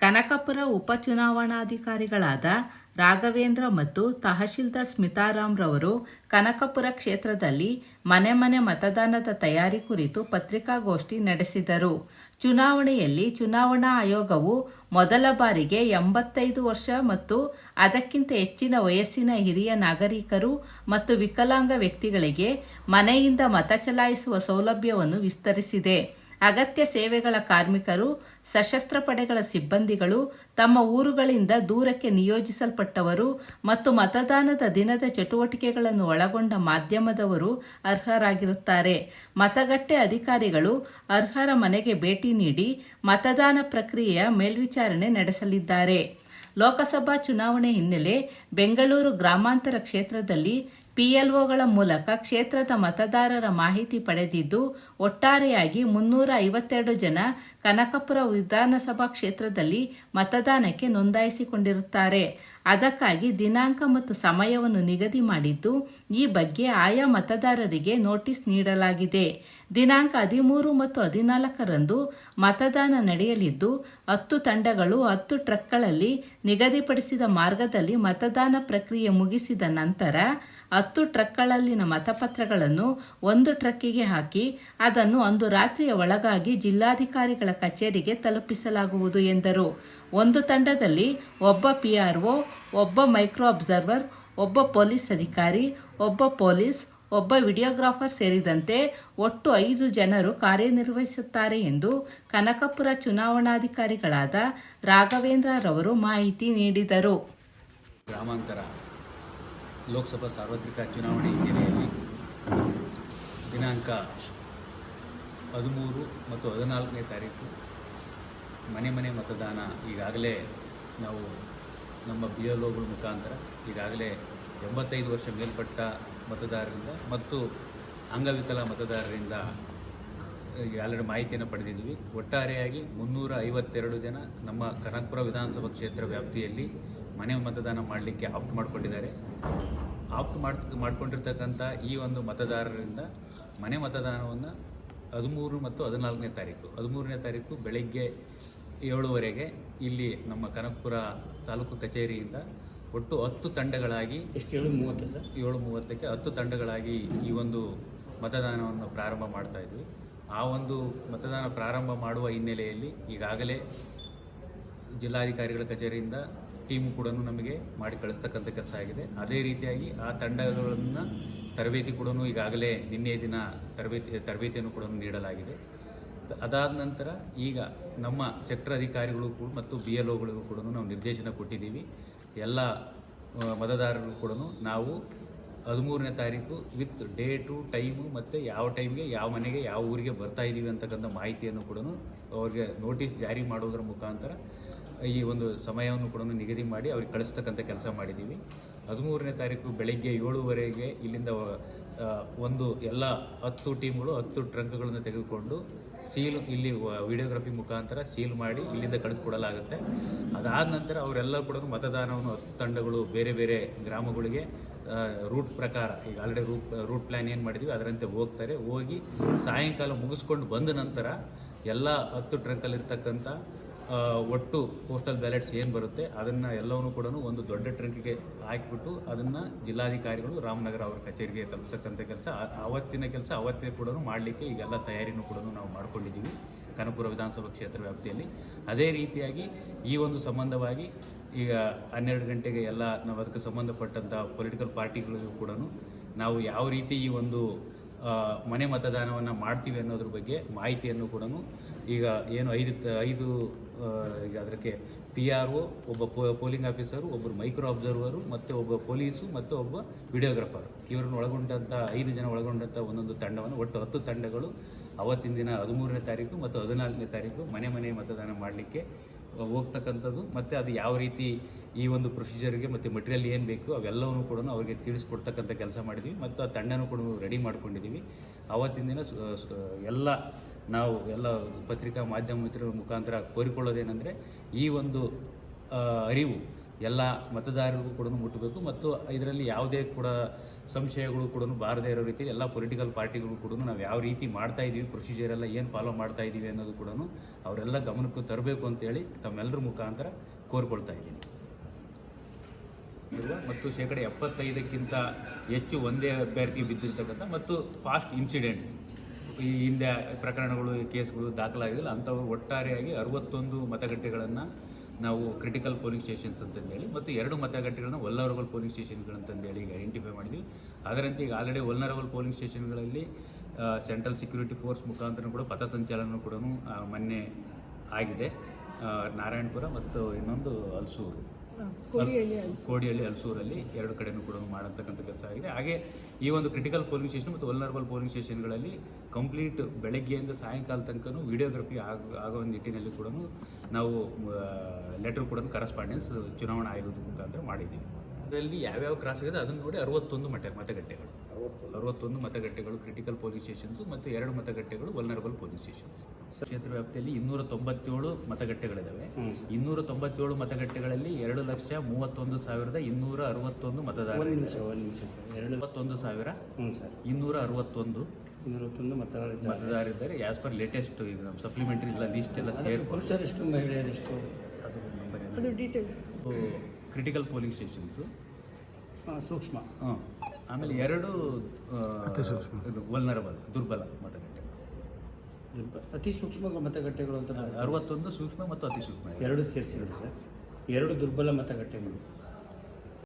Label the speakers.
Speaker 1: ಕನಕಪುರ ಉಪಚುನಾವಣಾಧಿಕಾರಿಗಳಾದ ರಾಘವೇಂದ್ರ ಮತ್ತು ತಹಶೀಲ್ದಾರ್ ಸ್ಮಿತಾರಾಮ್ ರವರು ಕನಕಪುರ ಕ್ಷೇತ್ರದಲ್ಲಿ ಮನೆ ಮನೆ ಮತದಾನದ ತಯಾರಿ ಕುರಿತು ಪತ್ರಿಕಾಗೋಷ್ಠಿ ನಡೆಸಿದರು. ಚುನಾವಣೆಯಲ್ಲಿ ಚುನಾವಣಾ ಆಯೋಗವು ಮೊದಲ ಬಾರಿಗೆ ಎಂಬತ್ತೈದು ವರ್ಷ ಮತ್ತು ಅದಕ್ಕಿಂತ ಹೆಚ್ಚಿನ ವಯಸ್ಸಿನ ಹಿರಿಯ ನಾಗರಿಕರು ಮತ್ತು ವಿಕಲಾಂಗ ವ್ಯಕ್ತಿಗಳಿಗೆ ಮನೆಯಿಂದ ಮತ ಚಲಾಯಿಸುವ ಸೌಲಭ್ಯವನ್ನು ವಿಸ್ತರಿಸಿದೆ. ಅಗತ್ಯ ಸೇವೆಗಳ ಕಾರ್ಮಿಕರು, ಸಶಸ್ತ್ರ ಪಡೆಗಳ ಸಿಬ್ಬಂದಿಗಳು, ತಮ್ಮ ಊರುಗಳಿಂದ ದೂರಕ್ಕೆ ನಿಯೋಜಿಸಲ್ಪಟ್ಟವರು ಮತ್ತು ಮತದಾನದ ದಿನದ ಚಟುವಟಿಕೆಗಳನ್ನು ಒಳಗೊಂಡ ಮಾಧ್ಯಮದವರು ಅರ್ಹರಾಗಿರುತ್ತಾರೆ. ಮತಗಟ್ಟೆ ಅಧಿಕಾರಿಗಳು ಅರ್ಹರ ಮನೆಗೆ ಭೇಟಿ ನೀಡಿ ಮತದಾನ ಪ್ರಕ್ರಿಯೆಯ ಮೇಲ್ವಿಚಾರಣೆ ನಡೆಸಲಿದ್ದಾರೆ. ಲೋಕಸಭಾ ಚುನಾವಣೆ ಹಿನ್ನೆಲೆ ಬೆಂಗಳೂರು ಗ್ರಾಮಾಂತರ ಕ್ಷೇತ್ರದಲ್ಲಿ ಪಿಎಲ್ಒಗಳ ಮೂಲಕ ಕ್ಷೇತ್ರದ ಮತದಾರರ ಮಾಹಿತಿ ಪಡೆದಿದ್ದು, ಒಟ್ಟಾರೆಯಾಗಿ ಮುನ್ನೂರ ಐವತ್ತೆರಡು ಜನ ಕನಕಪುರ ವಿಧಾನಸಭಾ ಕ್ಷೇತ್ರದಲ್ಲಿ ಮತದಾನಕ್ಕೆ ನೋಂದಾಯಿಸಿಕೊಂಡಿರುತ್ತಾರೆ. ಅದಕ್ಕಾಗಿ ದಿನಾಂಕ ಮತ್ತು ಸಮಯವನ್ನು ನಿಗದಿ ಮಾಡಿದ್ದು, ಈ ಬಗ್ಗೆ ಆಯಾ ಮತದಾರರಿಗೆ ನೋಟಿಸ್ ನೀಡಲಾಗಿದೆ. ದಿನಾಂಕ ಹದಿಮೂರು ಮತ್ತು ಹದಿನಾಲ್ಕರಂದು ಮತದಾನ ನಡೆಯಲಿದ್ದು, ಹತ್ತು ತಂಡಗಳು ಹತ್ತು ಟ್ರಕ್ಗಳಲ್ಲಿ ನಿಗದಿಪಡಿಸಿದ ಮಾರ್ಗದಲ್ಲಿ ಮತದಾನ ಪ್ರಕ್ರಿಯೆ ಮುಗಿಸಿದ ನಂತರ ಹತ್ತು ಟ್ರಕ್ಗಳಲ್ಲಿನ ಮತಪತ್ರಗಳನ್ನು ಒಂದು ಟ್ರಕ್ಕಿಗೆ ಹಾಕಿ ಅದನ್ನು ಅಂದು ರಾತ್ರಿಯ ಒಳಗಾಗಿ ಜಿಲ್ಲಾಧಿಕಾರಿಗಳ ಕಚೇರಿಗೆ ತಲುಪಿಸಲಾಗುವುದು ಎಂದರು. ಒಂದು ತಂಡದಲ್ಲಿ ಒಬ್ಬ ಪಿಆರ್ಒ, ಒಬ್ಬ ಮೈಕ್ರೋ ಅಬ್ಸರ್ವರ್, ಒಬ್ಬ ಪೊಲೀಸ್ ಅಧಿಕಾರಿ, ಒಬ್ಬ ಪೊಲೀಸ್, ಒಬ್ಬ ವಿಡಿಯೋಗ್ರಾಫರ್ ಸೇರಿದಂತೆ ಒಟ್ಟು ಐದು ಜನರು ಕಾರ್ಯನಿರ್ವಹಿಸುತ್ತಾರೆ ಎಂದು ಕನಕಪುರ ಚುನಾವಣಾಧಿಕಾರಿಗಳಾದ ರಾಘವೇಂದ್ರ ರವರು ಮಾಹಿತಿ ನೀಡಿದರು.
Speaker 2: ಗ್ರಾಮಾಂತರ. ಲೋಕಸಭಾ ಸಾರ್ವತ್ರಿಕ ಚುನಾವಣೆ ಹಿನ್ನೆಲೆಯಲ್ಲಿ ದಿನಾಂಕ ಹದಿಮೂರು ಮತ್ತು ಹದಿನಾಲ್ಕನೇ ತಾರೀಕು. ಮನೆ ಮನೆ ಮತದಾನ ಈಗಾಗಲೇ ನಾವು ನಮ್ಮ ಬಿ ಎಲ್ ಒಗಳ ಮುಖಾಂತರ ಈಗಾಗಲೇ ಎಂಬತ್ತೈದು ವರ್ಷ ಮೇಲ್ಪಟ್ಟ ಮತದಾರರಿಂದ ಮತ್ತು ಅಂಗವಿಕಲ ಮತದಾರರಿಂದ ಆಲ್ರೆಡಿ ಮಾಹಿತಿಯನ್ನು ಪಡೆದಿದ್ದೀವಿ. ಒಟ್ಟಾರೆಯಾಗಿ ಮುನ್ನೂರ ಐವತ್ತೆರಡು ಜನ ನಮ್ಮ ಕನಕಪುರ ವಿಧಾನಸಭಾ ಕ್ಷೇತ್ರ ವ್ಯಾಪ್ತಿಯಲ್ಲಿ ಮನೆ ಮತದಾನ ಮಾಡಲಿಕ್ಕೆ ಆಪ್ಟ್ ಮಾಡಿಕೊಂಡಿದ್ದಾರೆ. ಆಪ್ಟ್ ಮಾಡ್ ಮಾಡಿಕೊಂಡಿರ್ತಕ್ಕಂಥ ಈ ಒಂದು ಮತದಾರರಿಂದ ಮನೆ ಮತದಾನವನ್ನು ಹದಿಮೂರು ಮತ್ತು ಹದಿನಾಲ್ಕನೇ ತಾರೀಕು ಹದಿಮೂರನೇ ತಾರೀಕು ಬೆಳಗ್ಗೆ ಏಳುವರೆಗೆ ಇಲ್ಲಿ ನಮ್ಮ ಕನಕಪುರ ತಾಲೂಕು ಕಚೇರಿಯಿಂದ ಒಟ್ಟು ಹತ್ತು ತಂಡಗಳಾಗಿ
Speaker 3: ಎಷ್ಟು ಏಳು ಮೂವತ್ತು ಸರ್?
Speaker 2: ಏಳು ಮೂವತ್ತಕ್ಕೆ ಹತ್ತು ತಂಡಗಳಾಗಿ ಈ ಒಂದು ಮತದಾನವನ್ನು ಪ್ರಾರಂಭ ಮಾಡ್ತಾ ಇದ್ವಿ. ಆ ಒಂದು ಮತದಾನ ಪ್ರಾರಂಭ ಮಾಡುವ ಹಿನ್ನೆಲೆಯಲ್ಲಿ ಈಗಾಗಲೇ ಜಿಲ್ಲಾಧಿಕಾರಿಗಳ ಕಚೇರಿಯಿಂದ ಟೀಮು ಕೂಡ ನಮಗೆ ಮಾಡಿ ಕಳಿಸ್ತಕ್ಕಂಥ ಕೆಲಸ ಆಗಿದೆ. ಅದೇ ರೀತಿಯಾಗಿ ಆ ತಂಡಗಳನ್ನು ತರಬೇತಿ ಕೂಡ ಈಗಾಗಲೇ ನಿನ್ನೆ ದಿನ ತರಬೇತಿ, ತರಬೇತಿಯನ್ನು ಕೂಡ ನೀಡಲಾಗಿದೆ. ಅದಾದ ನಂತರ ಈಗ ನಮ್ಮ ಸೆಕ್ಟರ್ ಅಧಿಕಾರಿಗಳು ಕೂಡ ಮತ್ತು ಬಿ ಎಲ್ ಒಗಳಿಗೂ ಕೂಡ ನಾವು ನಿರ್ದೇಶನ ಕೊಟ್ಟಿದ್ದೀವಿ. ಎಲ್ಲ ಮತದಾರರು ಕೂಡ ನಾವು ಹದಿಮೂರನೇ ತಾರೀಕು ವಿತ್ ಡೇಟು ಟೈಮು ಮತ್ತು ಯಾವ ಟೈಮ್ಗೆ, ಯಾವ ಮನೆಗೆ, ಯಾವ ಊರಿಗೆ ಬರ್ತಾ ಇದ್ದೀವಿ ಅಂತಕ್ಕಂಥ ಮಾಹಿತಿಯನ್ನು ಕೂಡ ಅವ್ರಿಗೆ ನೋಟಿಸ್ ಜಾರಿ ಮಾಡೋದ್ರ ಮುಖಾಂತರ ಈ ಒಂದು ಸಮಯವನ್ನು ಕೂಡ ನಿಗದಿ ಮಾಡಿ ಅವ್ರಿಗೆ ಕಳಿಸ್ತಕ್ಕಂಥ ಕೆಲಸ ಮಾಡಿದ್ದೀವಿ. ಹದಿಮೂರನೇ ತಾರೀಕು ಬೆಳಗ್ಗೆ ಏಳುವರೆಗೆ ಇಲ್ಲಿಂದ ಒಂದು ಎಲ್ಲ ಹತ್ತು ಟೀಮ್ಗಳು, ಹತ್ತು ಟ್ರಂಕ್ಗಳನ್ನು ತೆಗೆದುಕೊಂಡು ಸೀಲ್ ಇಲ್ಲಿ ವಿಡಿಯೋಗ್ರಫಿ ಮುಖಾಂತರ ಸೀಲ್ ಮಾಡಿ ಇಲ್ಲಿಂದ ಕಳಿಸ್ಕೊಡಲಾಗುತ್ತೆ ಅದಾದ ನಂತರ ಅವರೆಲ್ಲ ಕೂಡ ಮತದಾನವನ್ನು ಹತ್ತು ತಂಡಗಳು ಬೇರೆ ಬೇರೆ ಗ್ರಾಮಗಳಿಗೆ ರೂಟ್ ಪ್ರಕಾರ, ಈಗ ಆಲ್ರೆಡಿ ರೂಟ್ ರೂಟ್ ಪ್ಲ್ಯಾನ್ ಏನು ಮಾಡಿದ್ವಿ, ಅದರಂತೆ ಹೋಗ್ತಾರೆ. ಹೋಗಿ ಸಾಯಂಕಾಲ ಮುಗಿಸ್ಕೊಂಡು ಬಂದ ನಂತರ ಎಲ್ಲ ಹತ್ತು ಟ್ರಂಕಲ್ಲಿರ್ತಕ್ಕಂಥ ಒಟ್ಟು ಪೋಸ್ಟಲ್ ಬ್ಯಾಲೆಟ್ಸ್ ಏನು ಬರುತ್ತೆ, ಅದನ್ನು ಎಲ್ಲವನ್ನೂ ಕೂಡ ಒಂದು ದೊಡ್ಡ ಟ್ರಂಕಿಗೆ ಹಾಕಿಬಿಟ್ಟು ಅದನ್ನು ಜಿಲ್ಲಾಧಿಕಾರಿಗಳು ರಾಮನಗರ ಅವರ ಕಚೇರಿಗೆ ತಲುಪಿಸ್ತಕ್ಕಂಥ ಕೆಲಸ. ಅವತ್ತಿನ ಕೆಲಸ ಅವತ್ತೇ ಕೂಡ ಮಾಡಲಿಕ್ಕೆ ಈಗೆಲ್ಲ ತಯಾರಿನೂ ಕೂಡ ನಾವು ಮಾಡ್ಕೊಂಡಿದ್ದೀವಿ ಕನಪುರ ವಿಧಾನಸಭಾ ಕ್ಷೇತ್ರ ವ್ಯಾಪ್ತಿಯಲ್ಲಿ. ಅದೇ ರೀತಿಯಾಗಿ ಈ ಒಂದು ಸಂಬಂಧವಾಗಿ ಈಗ ಹನ್ನೆರಡು ಗಂಟೆಗೆ ಎಲ್ಲ ನಾವು ಅದಕ್ಕೆ ಸಂಬಂಧಪಟ್ಟಂಥ ಪೊಲಿಟಿಕಲ್ ಪಾರ್ಟಿಗಳಿಗೂ ಕೂಡ ನಾವು ಯಾವ ರೀತಿ ಈ ಒಂದು ಮನೆ ಮತದಾನವನ್ನು ಮಾಡ್ತೀವಿ ಅನ್ನೋದ್ರ ಬಗ್ಗೆ ಮಾಹಿತಿಯನ್ನು ಕೂಡ ಈಗ ಏನು ಐದು ಐದು ಅದಕ್ಕೆ ಪಿ ಆರ್ ಒ ಒಬ್ಬ ಪೋಲಿಂಗ್ ಆಫೀಸರು ಒಬ್ಬರು ಮೈಕ್ರೋ ಅಬ್ಸರ್ವರು ಮತ್ತು ಒಬ್ಬ ಪೊಲೀಸು ಮತ್ತು ಒಬ್ಬ ವಿಡಿಯೋಗ್ರಾಫರ್ ಇವರನ್ನು ಒಳಗೊಂಡಂಥ ಐದು ಜನ ಒಳಗೊಂಡಂಥ ಒಂದೊಂದು ತಂಡವನ್ನು, ಒಟ್ಟು ಹತ್ತು ತಂಡಗಳು ಅವತ್ತಿನ ದಿನ ಹದಿಮೂರನೇ ತಾರೀಕು ಮತ್ತು ಹದಿನಾಲ್ಕನೇ ತಾರೀಕು ಮನೆ ಮನೆ ಮತದಾನ ಮಾಡಲಿಕ್ಕೆ ಹೋಗ್ತಕ್ಕಂಥದ್ದು. ಮತ್ತು ಅದು ಯಾವ ರೀತಿ ಈ ಒಂದು ಪ್ರೊಸೀಜರ್ಗೆ ಮತ್ತು ಮಟೀರಿಯಲ್ ಏನು ಬೇಕು ಅವೆಲ್ಲವನ್ನೂ ಕೂಡ ಅವರಿಗೆ ತಿಳಿಸ್ಕೊಡ್ತಕ್ಕಂಥ ಕೆಲಸ ಮಾಡಿದ್ದೀವಿ ಮತ್ತು ಆ ತಂಡನೂ ಕೂಡ ರೆಡಿ ಮಾಡ್ಕೊಂಡಿದ್ದೀವಿ. ಆವತ್ತಿನ ದಿನ ಎಲ್ಲ ನಾವು ಎಲ್ಲ ಪತ್ರಿಕಾ ಮಾಧ್ಯಮ ಮಿತ್ರರ ಮುಖಾಂತರ ಕೋರಿಕೊಳ್ಳೋದೇನೆಂದರೆ ಈ ಒಂದು ಅರಿವು ಎಲ್ಲ ಮತದಾರರಿಗೂ ಕೂಡ ಮುಟ್ಟಬೇಕು ಮತ್ತು ಇದರಲ್ಲಿ ಯಾವುದೇ ಕೂಡ ಸಂಶಯಗಳು ಕೂಡ ಬಾರದೇ ಇರೋ ರೀತಿ ಎಲ್ಲ ಪೊಲಿಟಿಕಲ್ ಪಾರ್ಟಿಗಳು ಕೂಡ ನಾವು ಯಾವ ರೀತಿ ಮಾಡ್ತಾ ಇದ್ದೀವಿ ಪ್ರೊಸೀಜರ್ ಎಲ್ಲ ಏನು ಫಾಲೋ ಮಾಡ್ತಾ ಇದ್ದೀವಿ ಅನ್ನೋದು ಕೂಡ ಅವರೆಲ್ಲ ಗಮನಕ್ಕೆ ತರಬೇಕು ಅಂತೇಳಿ ತಮ್ಮೆಲ್ಲರ ಮುಖಾಂತರ ಕೋರ್ಕೊಳ್ತಾ ಇದ್ದೀನಿ. ಮತ್ತು ಶೇಕಡ ಎಪ್ಪತ್ತೈದಕ್ಕಿಂತ ಹೆಚ್ಚು ಒಂದೇ ಅಭ್ಯರ್ಥಿ ಬಿದ್ದಿರ್ತಕ್ಕಂಥ ಮತ್ತು ಫಾಸ್ಟ್ ಇನ್ಸಿಡೆಂಟ್ಸ್ ಈ ಹಿಂದೆ ಪ್ರಕರಣಗಳು, ಕೇಸ್ಗಳು ದಾಖಲಾಗಿಲ್ಲ ಅಂಥವು ಒಟ್ಟಾರೆಯಾಗಿ ಅರವತ್ತೊಂದು ಮತಗಟ್ಟೆಗಳನ್ನು ನಾವು ಕ್ರಿಟಿಕಲ್ ಪೋಲಿಂಗ್ ಸ್ಟೇಷನ್ಸ್ ಅಂತಂದೇಳಿ ಮತ್ತು ಎರಡು ಮತಗಟ್ಟೆಗಳನ್ನ ವಲ್ಲರಬಲ್ ಪೋಲಿಂಗ್ ಸ್ಟೇಷನ್ಗಳಂತಂದೇಳಿ ಈಗ ಐಡೆಂಟಿಫೈ ಮಾಡಿದ್ವಿ. ಅದರಂತೆ ಈಗ ಆಲ್ರೆಡಿ ವಲ್ನರಬಲ್ ಪೋಲಿಂಗ್ ಸ್ಟೇಷನ್ಗಳಲ್ಲಿ ಸೆಂಟ್ರಲ್ ಸೆಕ್ಯೂರಿಟಿ ಫೋರ್ಸ್ ಮುಖಾಂತರ ಕೂಡ ಪಥಸಂಚಲನ ಕೂಡ ಮೊನ್ನೆ ಆಗಿದೆ. ನಾರಾಯಣಪುರ ಮತ್ತು ಇನ್ನೊಂದು ಹಲ್ಸೂರು ಕೋಡಿಹಳ್ಳಿ ಹಲಸೂರಲ್ಲಿ ಎರಡು ಕಡೆನೂ ಕೂಡ ಮಾಡತಕ್ಕಂಥ ಕೆಲಸ ಆಗಿದೆ. ಹಾಗೆ ಈ ಒಂದು ಕ್ರಿಟಿಕಲ್ ಪೋಲಿಂಗ್ ಸ್ಟೇಷನ್ ಮತ್ತು ವಲ್ನರಬಲ್ ಪೋಲಿಂಗ್ ಸ್ಟೇಷನ್ಗಳಲ್ಲಿ ಕಂಪ್ಲೀಟ್ ಬೆಳಗ್ಗೆಯಿಂದ ಸಾಯಂಕಾಲ ತನಕನೂ ವಿಡಿಯೋಗ್ರಫಿ ಆಗ ಆಗೋ ನಿಟ್ಟಿನಲ್ಲಿ ಕೂಡ ನಾವು ಲೆಟರ್ ಕೂಡ ಕರೆಸ್ಪಾಂಡೆನ್ಸ್ ಚುನಾವಣಾ ಆಯೋಗದ ಮುಖಾಂತರ ಮಾಡಿದ್ದೀವಿ. ಅದರಲ್ಲಿ ಯಾವ್ಯಾವ ಕ್ರಾಸ್ ಇದೆ ಅದನ್ನು ನೋಡಿ ಅರವತ್ತೊಂದು ಮತ ಮತಗಟ್ಟೆಗಳು. ಅರವತ್ತೊಂದು. ಮತಗಟ್ಟೆಗಳು ಕ್ರಿಟಿಕಲ್ ಪೋಲಿಂಗ್ ಸ್ಟೇಷನ್ಸು ಮತ್ತು ಎರಡು ಮತಗಟ್ಟೆಗಳು ವಲ್ನರಬಲ್ ಪೋಲಿಂಗ್ ಸ್ಟೇಷನ್ಸ್ ಕ್ಷೇತ್ರ ವ್ಯಾಪ್ತಿಯಲ್ಲಿ ಇನ್ನೂರ ತೊಂಬತ್ತೇಳು ಮತಗಟ್ಟೆಗಳಿದ್ದಾವೆ ಇನ್ನೂರ ತೊಂಬತ್ತೇಳು ಮತಗಟ್ಟೆಗಳಲ್ಲಿ ಎರಡು ಲಕ್ಷ ಮೂವತ್ತೊಂದು ಸಾವಿರದ ಇನ್ನೂರ ಅರವತ್ತೊಂದು ಮತದಾರ
Speaker 3: ಒಂದು ನಿಮಿಷ ಒಂದು ನಿಮಿಷ ಸರ್. ಎರಡು
Speaker 2: ಮೂವತ್ತೊಂದು ಸಾವಿರ
Speaker 3: ಹ್ಞೂ ಸರ್.
Speaker 2: ಇನ್ನೂರ ಅರವತ್ತೊಂದು
Speaker 3: ಇನ್ನೂರತ್ತೊಂದು ಮತದಾರ
Speaker 2: ಮತದಾರರಿದ್ದಾರೆ. ಆಸ್ ಪರ್ ಲೇಟೆಸ್ಟ್ ಈಗ ನಮ್ಮ ಸಪ್ಲಿಮೆಂಟರಿ ಇಲ್ಲ ಲಿಸ್ಟ್ ಎಲ್ಲ ಸೇರ್ಕೊಂಡು.
Speaker 3: ಪುರುಷರೆಷ್ಟು ಮಹಿಳೆಯರೆಷ್ಟು
Speaker 2: ಅದು ನಂಬರ್
Speaker 4: ಅದು ಡೀಟೇಲ್ಸ್
Speaker 2: ಕ್ರಿಟಿಕಲ್ ಪೋಲಿಂಗ್ ಸ್ಟೇಷನ್ಸು
Speaker 3: ಸೂಕ್ಷ್ಮ.
Speaker 2: ಆಮೇಲೆ ಎರಡು ಇದು ವಲ್ನರಬಲ್ ದುರ್ಬಲ ಮತಗಟ್ಟೆ.
Speaker 3: ಅತಿ ಸೂಕ್ಷ್ಮ ಮತಗಟ್ಟೆಗಳು ಅಂತ.
Speaker 2: ಅರವತ್ತೊಂದು ಸೂಕ್ಷ್ಮ ಮತ್ತು ಅತಿ ಸೂಕ್ಷ್ಮ
Speaker 3: ಎರಡು ಸೇರಿಸಿದ್ರು ಸರ್ ಎರಡು ದುರ್ಬಲ ಮತಗಟ್ಟೆಗಳು